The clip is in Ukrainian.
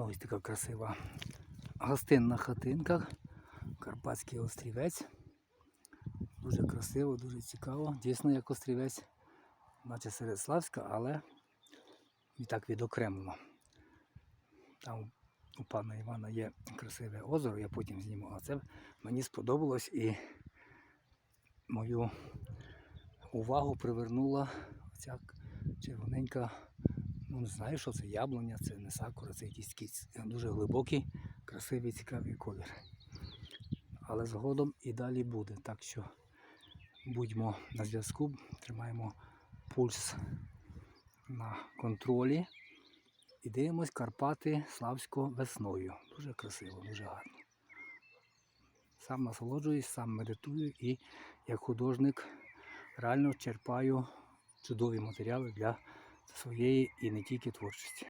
Ну, ось така красива гостинна хатинка. Карпатський острівець. Дуже красиво, дуже цікаво. Дійсно, як острівець, наче серед Славська, але і так відокремлено. Там у пана Івана є красиве озеро, я потім зніму. А це мені сподобалось і мою увагу привернула ця червоненька, ну не знаю, що це яблуня, це не сакура, це якийсь такий дуже глибокий, красивий, цікавий колір. Але згодом і далі буде. Так що будьмо на зв'язку, тримаємо пульс на контролі і дивимось Карпати Славсько весною. Дуже красиво, дуже гарно. Сам насолоджуюсь, сам медитую і як художник реально черпаю чудові матеріали для своєї і не тільки творчості.